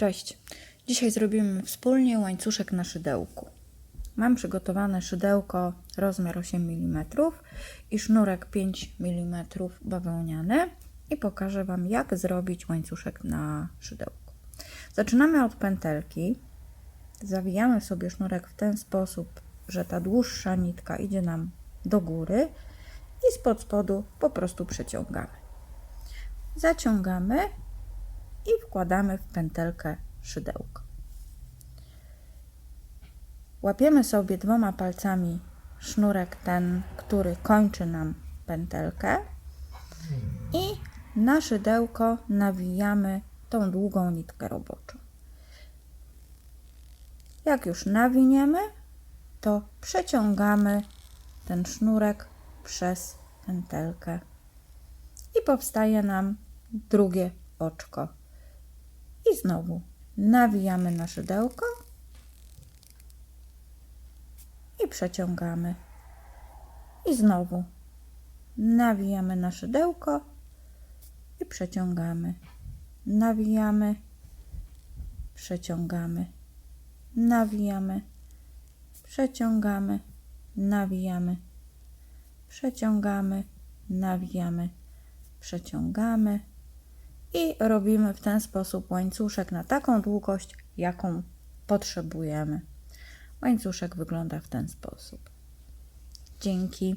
Cześć. Dzisiaj zrobimy wspólnie łańcuszek na szydełku. Mam przygotowane szydełko rozmiar 8 mm i sznurek 5 mm bawełniany i pokażę Wam jak zrobić łańcuszek na szydełku. Zaczynamy od pętelki. Zawijamy sobie sznurek w ten sposób, że ta dłuższa nitka idzie nam do góry i spod spodu po prostu przeciągamy. Zaciągamy wkładamy w pętelkę szydełko. Łapiemy sobie dwoma palcami sznurek ten, który kończy nam pętelkę i na szydełko nawijamy tą długą nitkę roboczą. Jak już nawiniemy, to przeciągamy ten sznurek przez pętelkę i powstaje nam drugie oczko. I znowu nawijamy na szydełko i przeciągamy. I znowu nawijamy na szydełko i przeciągamy. Nawijamy, przeciągamy, nawijamy, przeciągamy, nawijamy, przeciągamy, nawijamy, przeciągamy i robimy w ten sposób łańcuszek na taką długość, jaką potrzebujemy. Łańcuszek wygląda w ten sposób. Dzięki.